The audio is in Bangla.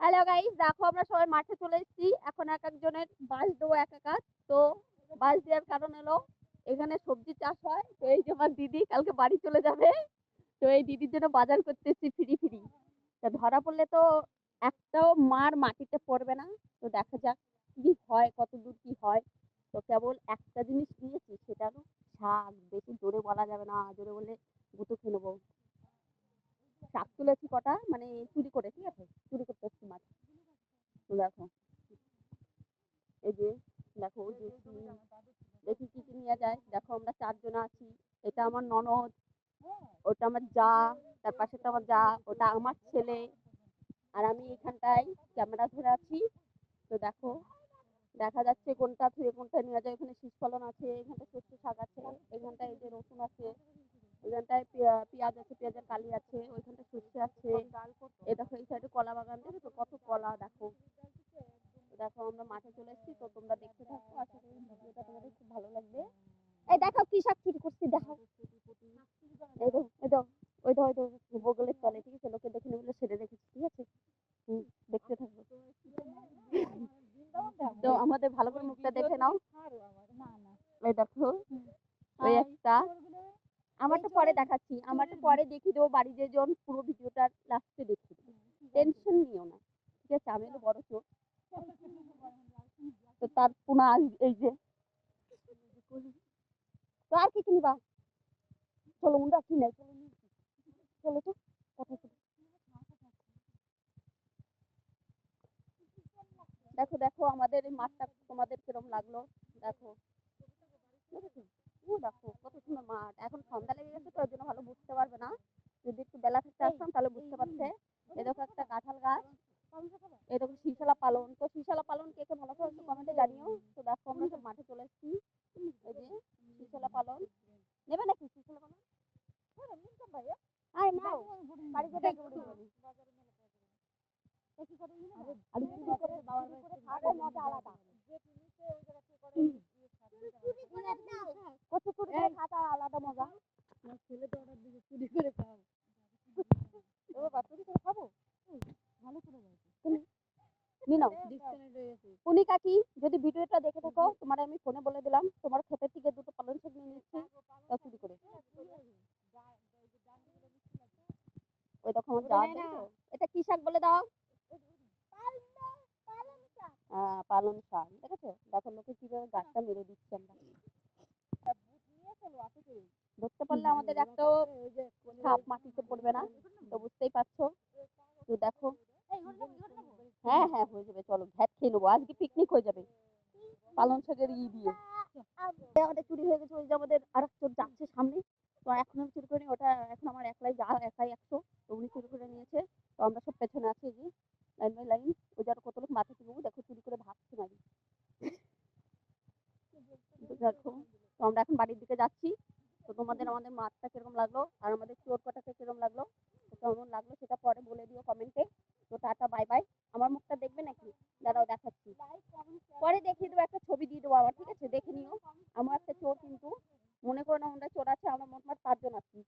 হ্যালো গাইস, দেখো আমরা সবাই মাঠে চলে এসেছি। এখন এক একজনের বাঁশ দেবো এক একা তো বাঁশ দেওয়ার কারণ হলো, এখানে সবজি চাষ হয়। তো এই যে আমার দিদি কালকে বাড়ি চলে যাবে। তো এই দিদির জন্য বাজার করতে এসেছি ফ্রি ফ্রি। তা ধরা পড়লে তো একটাও মার মাটিতে পড়বে না। তো দেখা যাক কি হয়, কত দূর কি হয়। তো কেবল একটা জিনিস নিয়েছি, সেটা হলো শাক। বেশি জোরে বলা যাবে না। জোরে বললে গুঁতো খেয়ে নেব। শাক তুলেছি কটা মানে চুরি করে ঠিক আছে? চুরি করতে এসছি মাছ দেখো, এই যে দেখো ওই যে দেখি কি কি নিয়ে যায়। দেখো, আমরা চারজন আছি। এটা আমার ননদ, ওটা আমার যা, তার পাশে তো আমার যা, ওটা আমার ছেলে। আর আমি এখানটায় ক্যামেরা ধরে আছি। তো দেখো, দেখা যাচ্ছে কোনটা থেকে কোনটা নিয়ে যায়। এখানে শীষ ফলন আছে এখানটা সর্ষে শাক আছে, এখানটায় এই যে রসুন আছে, এখানটায় পেঁয়াজ আছে, পেঁয়াজের কালি আছে ওইখানটা সর্ষে আছে এই দেখো এই সাইডে কলা বাগান দেখো কত কলা দেখো দেখো আমরা মাঠে চলে এসেছি তো তোমরা দেখতে থাকো। আশা করি ভিডিওটা তোমাদের খুব ভালো লাগবে। এই দেখো কি শাক চুরি করছি দেখো। এই দেখো এই দেখো ওই দেখো ওই দেখো বগলের তলে ঠিক আছে? লোকে দেখে নেবে সেরে রেখেছি ঠিক আছে? দেখতে থাকব তো আমাদের ভালো করে মুখটা দেখে নাও। এই দেখো ওই একটা। আমারটা পরে দেখাচ্ছি আমারটা পরে দেখিয়ে দেবো বাড়ি যে জন পুরো ভিডিওটা লাস্টে দেখিয়ে দেবো। টেনশন নিও না ঠিক আছে? আমি হলো বড় চোখ তো তার পুনা এই যে। তো আর কি কিনবা চলো মুন্ডা, কি নাই? চলো তো দেখো দেখো, আমাদের এই মাঠটা তোমাদের কিরম লাগল? দেখো। দেখো, কত সুন্দর মাঠ। এখন সন্ধ্যা লেগে গেছে তো জন্য ভালো বুঝতে পারবে না। যদি একটু বেলা থাকতে আসতাম, তাহলে বুঝতে পারছে দেখো একটা কাঁঠাল গাছ। এরকম শিশালা পালন। তো শিশালা পালন কে কে ভালো করে কমেন্টে জানিও তো দেখো আমরা সব মাঠে চলে এসেছি এই যে শিশালা পালন। নেবে নাকি শিশালা পালন? আয় নাও। বাড়ি যেতে একটু। চুরি করে চুরি করে খাওয়ার মজা আলাদা। কত করে খাওয়াটা আলাদা মজা। ছেলে তো অর্ডার দিকে চুরি করে খাও। ও বাবা চুরি করে খাব? ভালো করে নি নাও। উনি কাকি যদি ভিডিওটা দেখে থাকো তোমার আমি ফোনে বলে দিলাম তোমার ক্ষেতের থেকে দুটো পালন শাক নিয়ে নিচ্ছি চুরি করে। ওই দেখো আমার এটা কি শাক বলে দাও? আহ, পালং শাক দেখেছ? দেখো লোকে কীভাবে গাছটা মেরে দিচ্ছে আমরা। ধরতে পারলে আমাদের একটাও সাপ মাটিতে পড়বে না তো বুঝতেই পারছ তো দেখো হ্যাঁ হ্যাঁ হয়ে যাবে খেয়ে নেব। আজকে পিকনিক হয়ে যাবে। পালং শাকের ই দিয়ে। আমাদের চুরি হয়ে গেছে, ওই যে আমাদের আর একটা যাচ্ছে সামনে। তো এখন আমি চুরি করিনি ওটা এখন আমার একলাই যা একাই একশো। তো উনি চুরি করে নিয়েছে। তো আমরা সব পেছনে আছি যে, লাইন বাই লাইন। ওই যে আরও কত লোক মাথা তুলবো, দেখো চুরি করে মারি। তো দেখো, তো আমরা এখন বাড়ির দিকে যাচ্ছি। তো তোমাদের আমাদের মাছটা কীরকম লাগল? আর আমাদের চোর কটাকে কীরকম লাগল? তো কেমন লাগল সেটা পরে বলে দিও কমেন্টে তো টাটা বাই বাই আমার মুখটা দেখবে নাকি? দাঁড়াও দেখাচ্ছি। পরে দেখিয়ে দেবো, একটা ছবি দিয়ে দেবো আমার, ঠিক আছে? দেখে নিও। আমার একটা চোর কিন্তু, মনে করো না আমরা চোর আছে, আমরা মোটমাট পাঁচজন আছি।